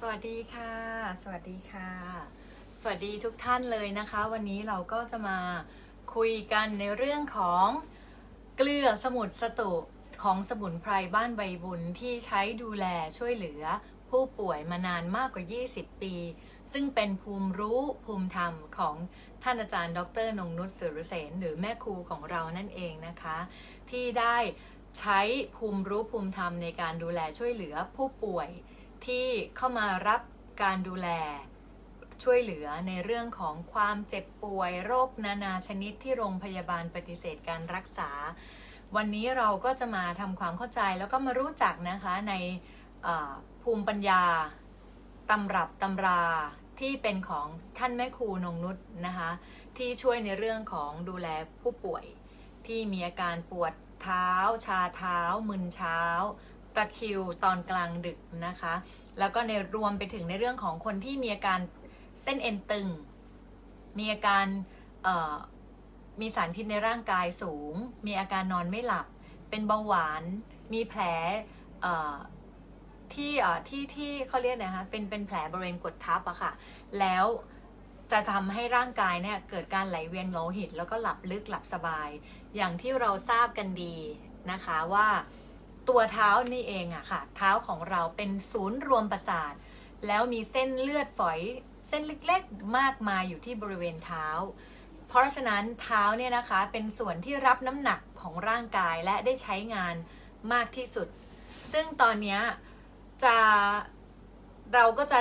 สวัสดีค่ะ สวัสดีค่ะ สวัสดีทุกท่านเลยนะคะ วันนี้เราก็จะมาคุยกันในเรื่องของเกลือสมุนสตุของสมุนไพรบ้านใบบุญที่ใช้ดูแลช่วยเหลือผู้ป่วยมานานมากกว่า 20 ปี ซึ่งเป็นภูมิรู้ภูมิธรรมของท่านอาจารย์ ดรนงนุชสุรเสนหรือแม่ครูของเรานั่นเองนะคะ ที่ได้ใช้ภูมิรู้ภูมิธรรมในการดูแลช่วยเหลือผู้ป่วย ที่เข้ามารับการดูแลช่วยเหลือในเรื่องของความเจ็บป่วยโรคนานาชนิดที่โรงพยาบาลปฏิเสธการรักษา วันนี้เราก็จะมาทำความเข้าใจแล้วก็มารู้จักนะคะในภูมิปัญญาตำรับตำราที่เป็นของท่านแม่ครูนงนุษนะคะที่ช่วยในเรื่องของดูแลผู้ป่วย ที่มีอาการปวดเท้า ชาเท้า มึนเช้า ตะคิวตอนกลางดึกนะคะ แล้วก็ในรวมไปถึงในเรื่องของคนที่มีอาการเส้นเอ็นตึง มีอาการมีสารพิษในร่างกายสูง มีอาการนอนไม่หลับ เป็นเบาหวาน มีแผลที่ที่ที่เขาเรียกนะคะเป็นเป็นแผลบริเวณกดทับอะค่ะ แล้วจะทำให้ร่างกายเนี่ยเกิดการไหลเวียนโลหิต แล้วก็หลับลึกหลับสบาย อย่างที่เราทราบกันดีนะคะว่า ตัวเท้านี่เองอะค่ะ เท้าของเราเป็นศูนย์รวมประสาท แล้วมีเส้นเลือดฝอยเส้นเล็กๆ มากมายอยู่ที่บริเวณเท้า เพราะฉะนั้นเท้าเนี่ยนะคะเป็นส่วนที่รับน้ำหนักของร่างกายและได้ใช้งานมากที่สุด ซึ่งตอนนี้จะเราก็จะ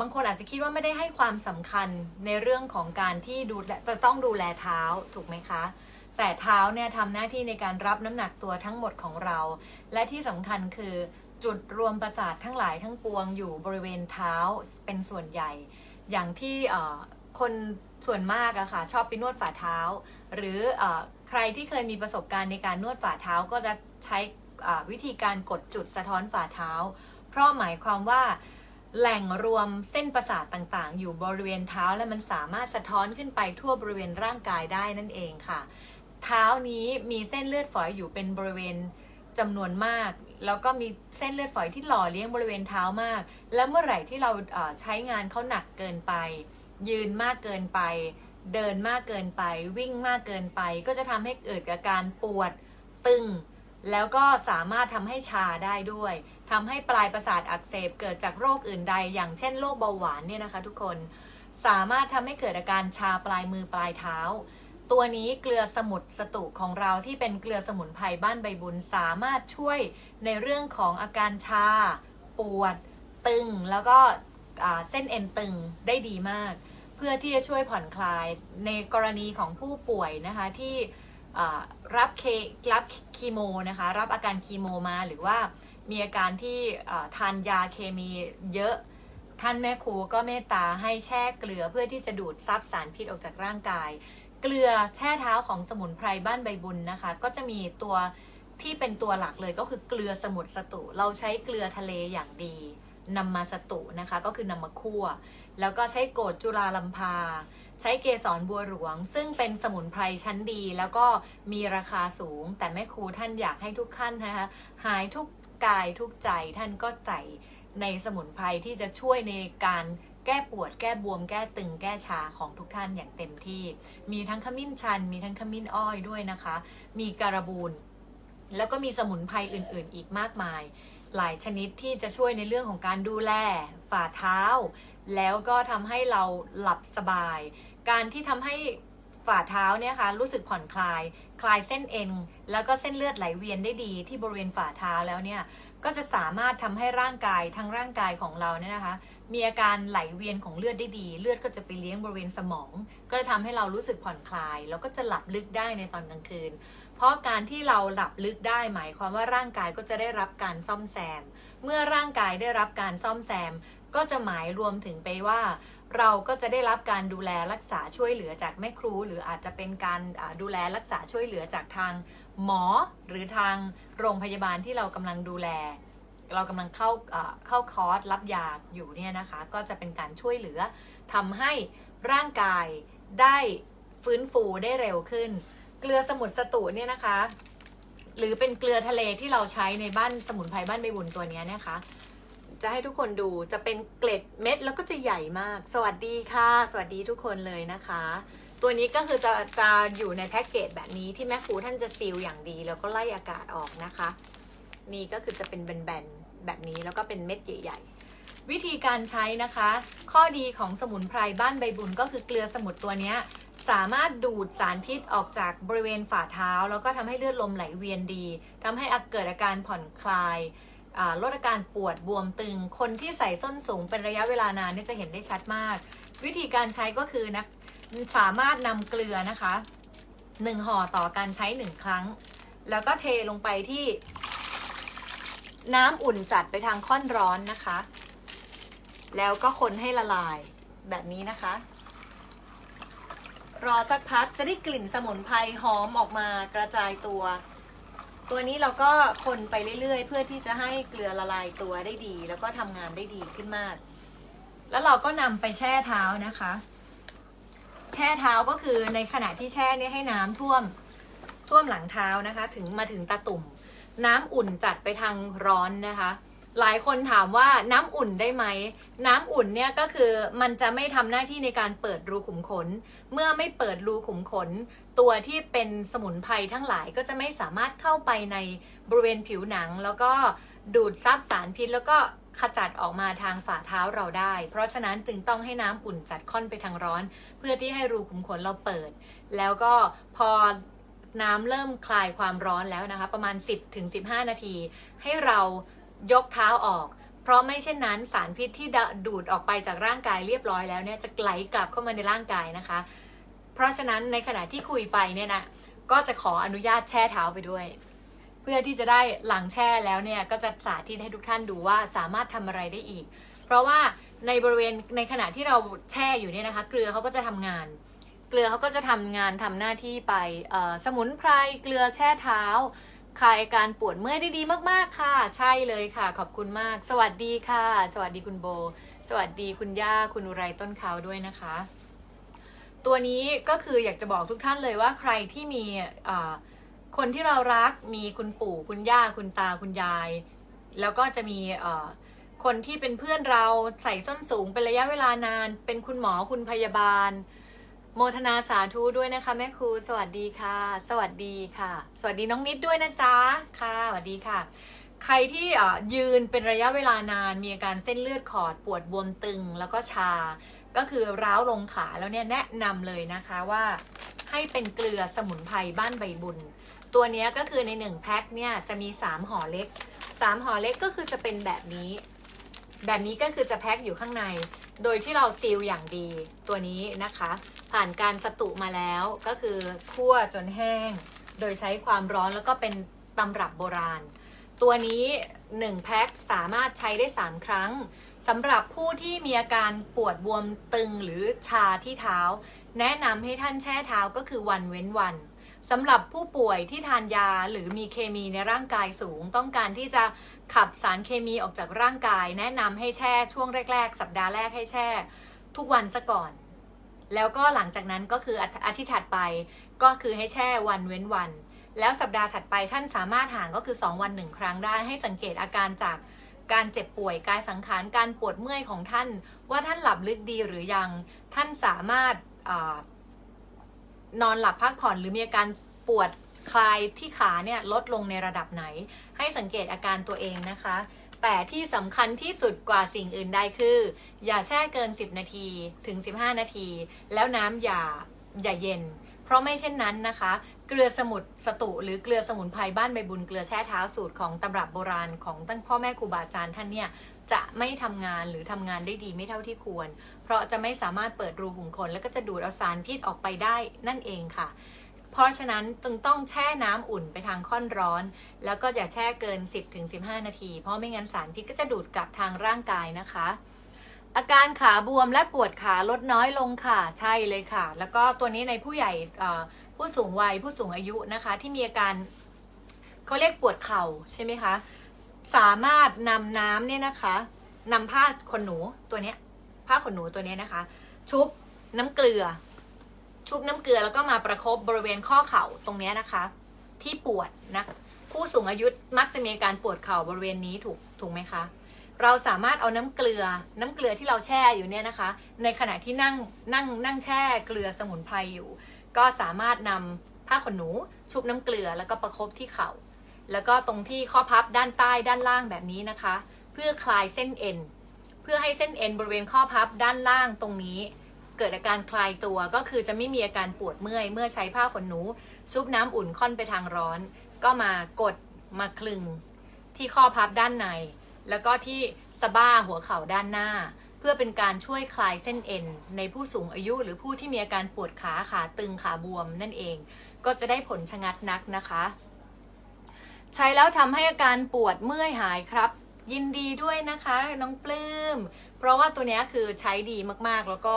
บางคนอาจจะคิดว่าไม่ได้ให้ความสำคัญในเรื่องของการที่ดูแลจะต้องดูแลเท้าถูกไหมคะ แต่เท้าเนี่ยทำหน้าที่ในการรับน้ำหนักตัวทั้งหมดของเรา และที่สำคัญคือจุดรวมประสาททั้งหลายทั้งปวงอยู่บริเวณเท้าเป็นส่วนใหญ่ อย่างที่คนส่วนมากอะค่ะชอบไปนวดฝ่าเท้า หรืออใครที่เคยมีประสบการณ์ในการนวดฝ่าเท้าก็จะใช้วิธีการกดจุดสะท้อนฝ่าเท้า เพราะหมายความว่าแหล่งรวมเส้นประสาทต่างๆ อยู่บริเวณเท้าและมันสามารถสะท้อนขึ้นไปทั่วบริเวณร่างกายได้นั่นเองค่ะ เท้านี้มีเส้นเลือดฝอยอยู่เป็นบริเวณจำนวนมาก แล้วก็มีเส้นเลือดฝอยที่หล่อเลี้ยงบริเวณเท้ามาก แล้วเมื่อไหร่ที่เราใช้งานเขาหนักเกินไป ยืนมากเกินไป เดินมากเกินไป วิ่งมากเกินไป ก็จะทำให้เกิดอาการปวดตึง แล้วก็สามารถทำให้ชาได้ด้วยทำให้ปลายประสาทอักเสบเกิดจากโรคอื่นใด อย่างเช่นโรคเบาหวานเนี่ยนะคะ ทุกคนสามารถทำให้เกิดอาการชาปลายมือปลายเท้า ตัวนี้เกลือสมุนสตุของเราที่เป็นเกลือสมุนไพรบ้านใบบุญสามารถช่วยในเรื่องของอาการชา ปวด ตึง แล้วก็เส้นเอ็นตึงได้ดีมาก เพื่อที่จะช่วยผ่อนคลายในกรณีของผู้ป่วยนะคะที่รับเครับคีโมนะคะรับอาการคีโมมาหรือว่ามีอาการที่ทานยาเคมีเยอะท่านแม่ครูก็เมตตาให้แช่เกลือเพื่อที่จะดูดซับสารพิษออกจากร่างกาย เกลือแช่เท้าของสมุนไพรบ้านใบบุญนะคะ ก็จะมีตัวที่เป็นตัวหลักเลยก็คือเกลือสมุนสตุเราใช้เกลือทะเลอย่างดีนำมาสตุนะคะ ก็คือนำมาคั่ว แล้วก็ใช้โกดจุราลัมพา ใช้เกสรบัวหลวง ซึ่งเป็นสมุนไพรชั้นดี แล้วก็มีราคาสูง แต่แม่ครูท่านอยากให้ทุกท่านนะคะหายทุกกายทุกใจท่านก็ใส่ในสมุนไพรที่จะช่วยในการ แก้ปวด แก้บวม แก้ตึง แก้ชาของทุกท่านอย่างเต็มที่ มีทั้งขมิ้นชัน มีทั้งขมิ้นอ้อยด้วยนะคะ มีการบูน แล้วก็มีสมุนไพรอื่น ๆ อีกมากมาย หลายชนิดที่จะช่วยในเรื่องของการดูแลฝ่าเท้า แล้วก็ทำให้เราหลับสบาย การที่ทำให้ ฝ่าเท้าเนี่ยค่ะรู้สึกผ่อนคลาย คลายเส้นเอ็น แล้วก็เส้นเลือดไหลเวียนได้ดีที่บริเวณฝ่าเท้าแล้วเนี่ยก็จะสามารถทำให้ร่างกายทั้งร่างกายของเราเนี่ยนะคะ มีอาการไหลเวียนของเลือดได้ดี เลือดก็จะไปเลี้ยงบริเวณสมอง ก็จะทำให้เรารู้สึกผ่อนคลาย แล้วก็จะหลับลึกได้ในตอนกลางคืน เพราะการที่เราหลับลึกได้หมายความว่าร่างกายก็จะได้รับการซ่อมแซม เมื่อร่างกายได้รับการซ่อมแซม ก็จะหมายรวมถึงไปว่า เราก็จะได้รับการดูแลรักษาช่วยเหลือจากแม่ครู หรืออาจจะเป็นการดูแลรักษาช่วยเหลือจากทางหมอ หรือทางโรงพยาบาลที่เรากำลังดูแล เรากำลังเข้าเข้าคอร์สรับยาอยู่เนี่ยนะคะ ก็จะเป็นการช่วยเหลือทำให้ร่างกายได้ฟื้นฟูได้เร็วขึ้น เกลือสมุนสตุเนี่ยนะคะ หรือเป็นเกลือทะเลที่เราใช้ในบ้านสมุนไพรบ้านใบบุญตัวเนี้ยนะคะ จะให้ทุกคนดูจะเป็นเกล็ดเม็ดแล้วก็จะใหญ่มาก สวัสดีค่ะ สวัสดีทุกคนเลยนะคะ ตัวนี้ก็คือจะจะอยู่ในแพ็กเกจแบบนี้ที่แม่ครูท่านจะซีลอย่างดี แล้วก็ไล่อากาศออกนะคะ นี่ก็คือจะเป็นแบนๆแบบนี้แล้วก็เป็นเม็ดใหญ่ๆ วิธีการใช้นะคะ ข้อดีของสมุนไพรบ้านใบบุญก็คือเกลือสมุนตัวนี้สามารถดูดสารพิษออกจากบริเวณฝ่าเท้า แล้วก็ทำให้เลือดลมไหลเวียนดีทำให้เกิดอาการผ่อนคลาย ลดอาการปวดบวมตึง คนที่ใส่ส้นสูงเป็นระยะเวลานานนี่จะเห็นได้ชัดมาก วิธีการใช้ก็คือนะสามารถนำเกลือนะคะหนึ่งห่อต่อการใช้หนึ่งครั้ง แล้วก็เทลงไปที่ น้ำอุ่นจัดไปทางค่อนร้อนนะคะ แล้วก็คนให้ละลายแบบนี้นะคะ รอสักพักจะได้กลิ่นสมุนไพรหอมออกมากระจายตัว ตัวนี้เราก็คนไปเรื่อยๆ เพื่อที่จะให้เกลือละลายตัวได้ดี แล้วก็ทำงานได้ดีขึ้นมาก แล้วเราก็นำไปแช่เท้านะคะ แช่เท้าก็คือในขณะที่แช่เนี่ยให้น้ำท่วมท่วมหลังเท้านะคะ ถึงมาถึงตาตุ่ม น้ำอุ่นจัดไปทางร้อนนะคะ หลายคนถามว่าน้ำอุ่นได้ไหม น้ำอุ่นเนี่ยก็คือมันจะไม่ทำหน้าที่ในการเปิดรูขุมขน เมื่อไม่เปิดรูขุมขน ตัวที่เป็นสมุนไพรทั้งหลายก็จะไม่สามารถเข้าไปในบริเวณผิวหนัง แล้วก็ดูดซับสารพิษ แล้วก็ขจัดออกมาทางฝ่าเท้าเราได้ เพราะฉะนั้นจึงต้องให้น้ำอุ่นจัดค่อนไปทางร้อน เพื่อที่ให้รูขุมขนเราเปิด แล้วก็พอน้ำเริ่มคลายความร้อนแล้วนะคะ ประมาณ 10-15ถึง15นาที ให้เรา ยกเท้าออก เพราะไม่เช่นนั้นสารพิษที่ดูดออกไปจากร่างกายเรียบร้อยแล้วเนี่ยจะไหลกลับเข้ามาในร่างกายนะคะ เพราะฉะนั้นในขณะที่คุยไปเนี่ยนะก็จะขออนุญาตแช่เท้าไปด้วย เพื่อที่จะได้หลังแช่แล้วเนี่ยก็จะสาธิตให้ทุกท่านดูว่าสามารถทำอะไรได้อีก เพราะว่าในบริเวณในขณะที่เราแช่อยู่เนี่ยนะคะ เกลือเขาก็จะทำงาน เกลือเขาก็จะทำงานทำหน้าที่ไปสมุนไพรเกลือแช่เท้า คลายอาการปวดเมื่อยได้ดีมากๆค่ะ ใช่เลยค่ะ ขอบคุณมาก สวัสดีค่ะ สวัสดีคุณโบ สวัสดีคุณย่าคุณอุไรต้นขาวด้วยนะคะ ตัวนี้ก็คืออยากจะบอกทุกท่านเลยว่าใครที่มีคนที่เรารักมีคุณปู่คุณย่าคุณตาคุณยาย แล้วก็จะมีคนที่เป็นเพื่อนเราใส่ส้นสูงเป็นระยะเวลานาน เป็นคุณหมอคุณพยาบาล โมทนาสาธุด้วยนะคะ แม่ครูสวัสดีค่ะ สวัสดีค่ะ สวัสดีน้องนิดด้วยนะจ๊ะค่ะสวัสดีค่ะ ใครที่ยืนเป็นระยะเวลานานมีอาการเส้นเลือดขอดปวดบวมตึงแล้วก็ชา ก็คือร้าวลงขาแล้วเนี่ยแนะนำเลยนะคะว่า ให้เป็นเกลือสมุนไพรบ้านใบบุญ ตัวนี้ก็คือใน1แพ็คเนี่ยจะมี 3ห่อเล็ก3ห่อเล็กก็คือจะเป็นแบบนี้ แบบนี้ก็คือจะแพ็คอยู่ข้างใน โดยที่เราซีลอย่างดีตัวนี้นะคะ ผ่านการสตุมาแล้วก็คือคั่วจนแห้ง โดยใช้ความร้อนแล้วก็เป็นตำรับโบราณ ตัวนี้ 1 แพ็คสามารถใช้ได้ 3 ครั้งสำหรับผู้ที่มีอาการปวดบวมตึงหรือชาที่เท้า แนะนำให้ท่านแช่เท้าก็คือวันเว้นวัน สำหรับผู้ป่วยที่ทานยาหรือมีเคมีในร่างกายสูง ต้องการที่จะขับสารเคมีออกจากร่างกาย แนะนำให้แช่ช่วงแรก ๆ สัปดาห์แรกให้แช่ ทุกวันซะก่อน แล้วก็หลังจากนั้นก็คืออาทิตย์ถัดไปก็คือให้แช่วันเว้นวัน แล้วสัปดาห์ถัดไปท่านสามารถห่างก็คือ 2 วันหนึ่งครั้งได้ให้สังเกตอาการจากการเจ็บป่วยกายสังขารการปวดเมื่อยของท่าน ว่าท่านหลับลึกดีหรือยัง ท่านสามารถ นอนหลับพักผ่อนหรือมีอาการปวดคลายที่ขาเนี่ยลดลงในระดับไหน ให้สังเกตอาการตัวเองนะคะ แต่ที่สำคัญที่สุดกว่าสิ่งอื่นใดคือ อย่าแช่เกิน 10 นาทีถึง 15 นาที แล้วน้ำอย่าอย่าเย็น เพราะไม่เช่นนั้นนะคะ เกลือสมุนสตุหรือเกลือสมุนไพรบ้านใบบุญเกลือแช่เท้าสูตรของตำรับโบราณของตั้งพ่อแม่ครูบาอาจารย์ท่านเนี่ย จะไม่ทำงานหรือทำงานได้ดีไม่เท่าที่ควร เพราะจะไม่สามารถเปิดรูขุมขน แล้วก็จะดูดเอาสารพิษออกไปได้นั่นเองค่ะ เพราะฉะนั้นจึงต้องแช่น้ำอุ่นไปทางค่อนร้อน แล้วก็อย่าแช่เกิน 10-15 นาที เพราะไม่งั้นสารพิษก็จะดูดกลับทางร่างกายนะคะอาการขาบวมและปวดขาลดน้อยลงค่ะ ใช่เลยค่ะ แล้วก็ตัวนี้ในผู้ใหญ่ผู้สูงวัยผู้สูงอายุนะคะ ที่มีอาการเขาเรียกปวดเข่าใช่ไหมคะ สามารถนำน้ำเนี่ยนะคะนำผ้าขนหนูตัวเนี้ย ผ้าขนหนูตัวเนี้ยนะคะ ชุบน้ำเกลือ ชุบน้ำเกลือแล้วก็มาประคบบริเวณข้อเข่าตรงเนี้ยนะคะ ที่ปวดนะผู้สูงอายุมักจะมีอาการปวดเข่าบริเวณนี้ถูกถูกไหมคะเราสามารถเอาน้ำเกลือ น้ำเกลือที่เราแช่อยู่เนี่ยนะคะ ในขณะที่นั่งนั่งนั่งแช่เกลือสมุนไพรอยู่ ก็สามารถนำผ้าขนหนู ชุบน้ำเกลือแล้วก็ประคบที่เข่า แล้วก็ตรงที่ข้อพับด้านใต้ด้านล่างแบบนี้นะคะ เพื่อคลายเส้นเอ็นเพื่อให้เส้นเอ็นบริเวณข้อพับด้านล่างตรงนี้ เกิดอาการคลายตัวก็คือจะไม่มีอาการปวดเมื่อย เมื่อใช้ผ้าขนหนู ชุบน้ำอุ่นค่อนไปทางร้อน ก็มากดมาคลึง ที่ข้อพับด้านใน แล้วก็ที่สะบ้าหัวเข่าด้านหน้า เพื่อเป็นการช่วยคลายเส้นเอ็นในผู้สูงอายุหรือผู้ที่มีอาการปวดขาขาตึงขาบวมนั่นเอง ก็จะได้ผลชะงัดนักนะคะ ใช้แล้วทำให้อาการปวดเมื่อยหายครับ ยินดีด้วยนะคะน้องปลื้ม เพราะว่าตัวนี้คือใช้ดีมากๆ แล้วก็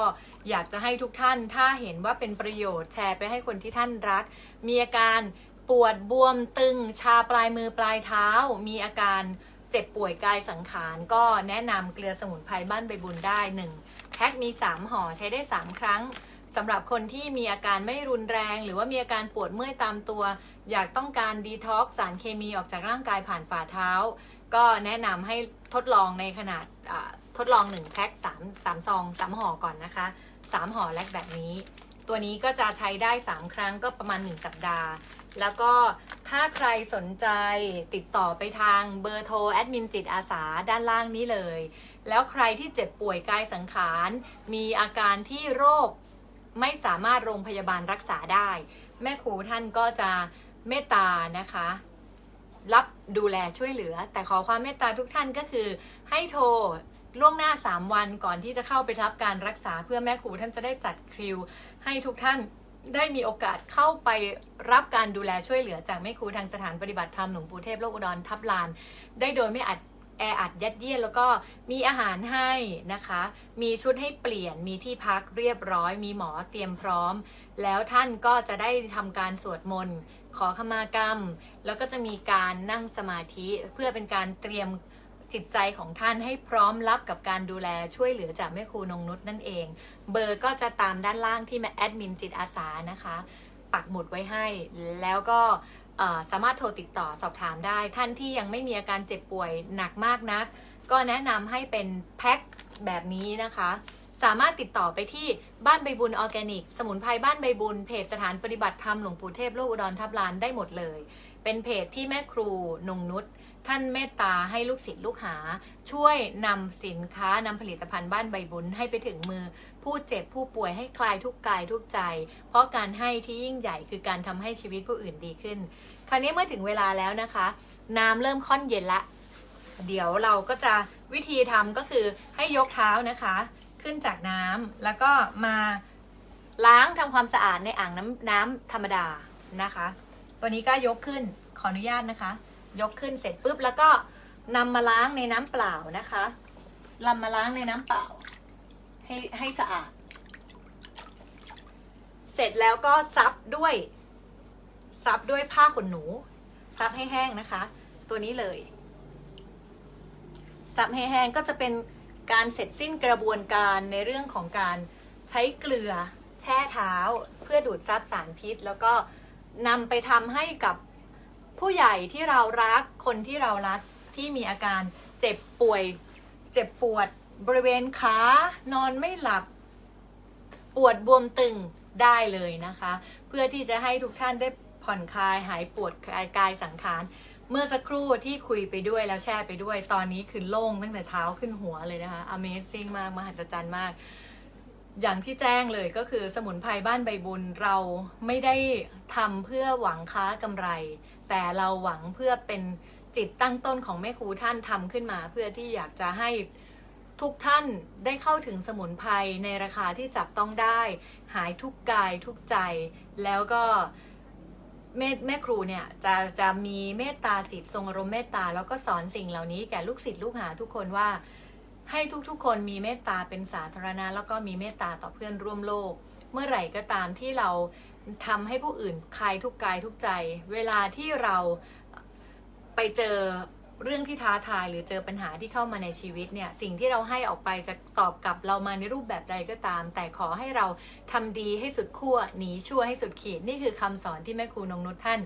อยากจะให้ทุกท่านถ้าเห็นว่าเป็นประโยชน์แชร์ไปให้คนที่ท่านรัก มีอาการปวดบวมตึง ชาปลายมือปลายเท้า มีอาการเจ็บป่วยกายสังขาร ก็แนะนำเกลือสมุนไพรบ้านใบบุญได้ 1 แพ็คมี 3ห่อใช้ได้ 3 ครั้ง สำหรับคนที่มีอาการไม่รุนแรง หรือว่ามีอาการปวดเมื่อยตามตัว อยากต้องการดีท็อกสารเคมีออกจากร่างกายผ่านฝ่าเท้า ก็แนะนำให้ทดลองในขนาดทดลอง1แพ็ค3 3ซอง3ห่อก่อนนะคะ 3ห่อแรกแบบนี้ ตัวนี้ก็จะใช้ได้ 3 ครั้งก็ประมาณ 1 สัปดาห์ แล้วก็ถ้าใครสนใจติดต่อไปทางเบอร์โทรแอดมินจิตอาสาด้านล่างนี้เลย แล้วใครที่เจ็บป่วยกายสังขาร มีอาการที่โรค ไม่สามารถโรงพยาบาลรักษาได้ แม่ครูท่านก็จะเมตตานะคะ รับดูแลช่วยเหลือ แต่ขอความเมตตาทุกท่านก็คือ ให้โทรล่วงหน้า 3 วันก่อนที่จะเข้าไปรับการรักษาเพื่อแม่ครูท่านจะได้จัดคิว ให้ทุกท่านได้มีโอกาสเข้าไปรับการดูแลช่วยเหลือจากแม่ครูทางสถานปฏิบัติธรรมหลวงปู่เทพโลกอุดรทับลาน ได้โดยไม่อัด แออัดยัดเยียดแล้วก็มีอาหารให้นะคะ มีชุดให้เปลี่ยนมีที่พักเรียบร้อย มีหมอเตรียมพร้อม แล้วท่านก็จะได้ทำการสวดมนต์ขอขมากรรม แล้วก็จะมีการนั่งสมาธิเพื่อเป็นการเตรียมจิตใจของท่านให้พร้อมรับกับการดูแลช่วยเหลือจากแม่ครูนงนุษนั่นเอง เบอร์ก็จะตามด้านล่างที่แม่แอดมินจิตอาสานะคะ ปักหมุดไว้ให้ แล้วก็ สามารถโทรติดต่อสอบถามได้ ท่านที่ยังไม่มีอาการเจ็บป่วยหนักมากนัก ก็แนะนำให้เป็นแพ็คแบบนี้นะคะ สามารถติดต่อไปที่บ้านใบบุญออร์แกนิก สมุนไพรบ้านใบบุญเพจสถานปฏิบัติธรรมหลวงปู่เทพโลกอุดรทับลานได้หมดเลย เป็นเพจที่แม่ครูนงนุษ ท่านเมตตาให้ลูกศิษย์ลูกหา ช่วยนำสินค้านำผลิตภัณฑ์บ้านใบบุญให้ไปถึงมือ ผู้เจ็บผู้ป่วยให้คลายทุกกายทุกใจ เพราะการให้ที่ยิ่งใหญ่คือการทำให้ชีวิตผู้อื่นดีขึ้น คราวนี้เมื่อถึงเวลาแล้วนะคะ น้ำเริ่มค่อนเย็นละ เดี๋ยวเราก็จะวิธีทำก็คือให้ยกเท้านะคะ ขึ้นจากน้ำแล้วก็มาล้างทำความสะอาดในอ่างน้ำน้ำธรรมดานะคะ ตัวนี้ก็ยกขึ้นขออนุญาตนะคะ ยกขึ้นเสร็จปุ๊บแล้วก็นำมาล้างในน้ำเปล่านะคะนำมาล้างในน้ำเปล่า ให้ให้สะอาด เสร็จแล้วก็ซับด้วยซับด้วยผ้าขนหนู ซับให้แห้งนะคะ ตัวนี้เลย ซับให้แห้งก็จะเป็นการเสร็จสิ้นกระบวนการในเรื่องของการใช้เกลือแช่เท้า เพื่อดูดซับสารพิษ แล้วก็นำไปทำให้กับ ผู้ใหญ่ที่เรารักคนที่เรารักที่มีอาการเจ็บป่วย เจ็บปวดบริเวณขานอนไม่หลับ ปวดบวมตึงได้เลยนะคะ เพื่อที่จะให้ทุกท่านได้ผ่อนคลายหายปวดคลายกายสังขารเมื่อสักครู่ที่คุยไปด้วยแล้วแช่ไปด้วย ตอนนี้คือโล่งตั้งแต่เท้าขึ้นหัวเลยนะคะ Amazing มาก มหัศจรรย์มาก อย่างที่แจ้งเลยก็คือสมุนไพรบ้านใบบุญเราไม่ได้ทำเพื่อหวังค้ากำไร แต่เราหวังเพื่อเป็นจิตตั้งต้นของแม่ครูท่านทำขึ้นมา เพื่อที่อยากจะให้ทุกท่านได้เข้าถึงสมุนไพรในราคาที่จับต้องได้ หายทุกกายทุกใจ แล้วก็แม่แม่ครูเนี่ยจะจะมีเมตตาจิตทรงอารมณ์เมตตาแล้วก็สอนสิ่งเหล่านี้แก่ลูกศิษย์ลูกหาทุกคนว่าให้ทุกๆ คนมีเมตตาเป็นสาธารณะ แล้วก็มีเมตตาต่อเพื่อนร่วมโลก เมื่อไหร่ก็ตามที่เรา ทำให้ผู้อื่นคลายทุกกายทุกใจ เวลาที่เราไปเจอเรื่องที่ท้าทายหรือเจอปัญหาที่เข้ามาในชีวิตเนี่ยสิ่งที่เราให้ออกไปจะตอบกลับเรามาในรูปแบบใดก็ตาม แต่ขอให้เราทำดีให้สุดขั้วหนีชั่วให้สุดขีดนี่คือคำสอนที่แม่ครูนงนุชท่าน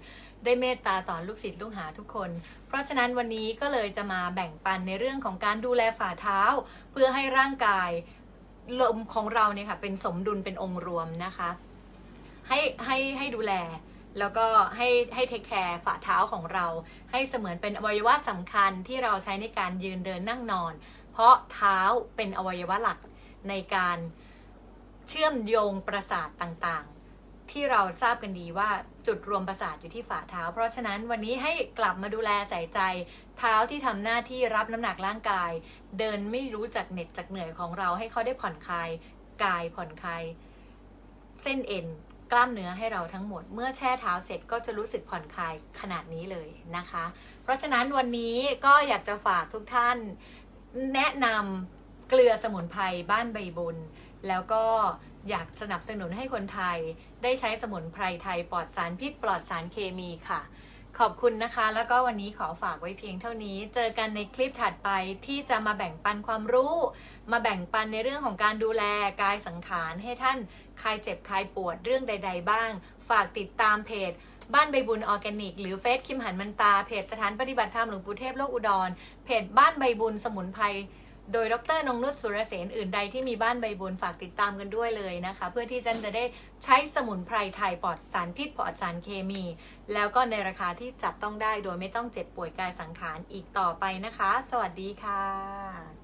ได้เมตตาสอนลูกศิษย์ลูกหาทุกคน เพราะฉะนั้นวันนี้ก็เลยจะมาแบ่งปันในเรื่องของการดูแลฝ่าเท้า เพื่อให้ร่างกายลมของเราเนี่ยค่ะเป็นสมดุลเป็นองค์รวมนะคะ ให้ให้ให้ดูแล แล้วก็ให้ให้เทคแคร์ฝ่าเท้าของเรา ให้เสมือนเป็นอวัยวะสำคัญที่เราใช้ในการยืนเดินนั่งนอน เพราะเท้าเป็นอวัยวะหลักในการเชื่อมโยงประสาทต่างๆ ที่เราทราบกันดีว่าจุดรวมประสาทอยู่ที่ฝ่าเท้า เพราะฉะนั้นวันนี้ให้กลับมาดูแลใส่ใจ เท้าที่ทำหน้าที่รับน้ำหนักร่างกาย เดินไม่รู้จักเหน็ดจากเหนื่อยของเราให้เขาได้ผ่อนคลายกายผ่อนคลายเส้นเอ็น กล้ามเนื้อให้เราทั้งหมด เมื่อแช่เท้าเสร็จก็จะรู้สึกผ่อนคลายขนาดนี้เลยนะคะ เพราะฉะนั้นวันนี้ก็อยากจะฝากทุกท่านแนะนำเกลือสมุนไพรบ้านใบบุญ แล้วก็อยากสนับสนุนให้คนไทย ได้ใช้สมุนไพรไทยปลอดสารพิษปลอดสารเคมีค่ะ ขอบคุณนะคะ แล้วก็วันนี้ขอฝากไว้เพียงเท่านี้ เจอกันในคลิปถัดไปที่จะมาแบ่งปันความรู้ มาแบ่งปันในเรื่องของการดูแลกายสังขารให้ท่านคลายเจ็บคลายปวดเรื่องใด ๆ บ้าง ฝากติดตามเพจบ้านใบบุญออร์แกนิก หรือเฟซคิมหันมันตา เพจสถานปฏิบัติธรรมหลวงปู่เทพโลกอุดร เพจบ้านใบบุญสมุนไพร โดยดรนงนุชสุรเสนอื่นใดที่มีบ้านใบบุญฝากติดตามกันด้วยเลยนะคะ เพื่อที่จะได้ใช้สมุนไพรไทยปลอดสารพิษปลอดสารเคมี แล้วก็ในราคาที่จับต้องได้โดยไม่ต้องเจ็บป่วยกายสังขารอีกต่อไปนะคะ สวัสดีค่ะ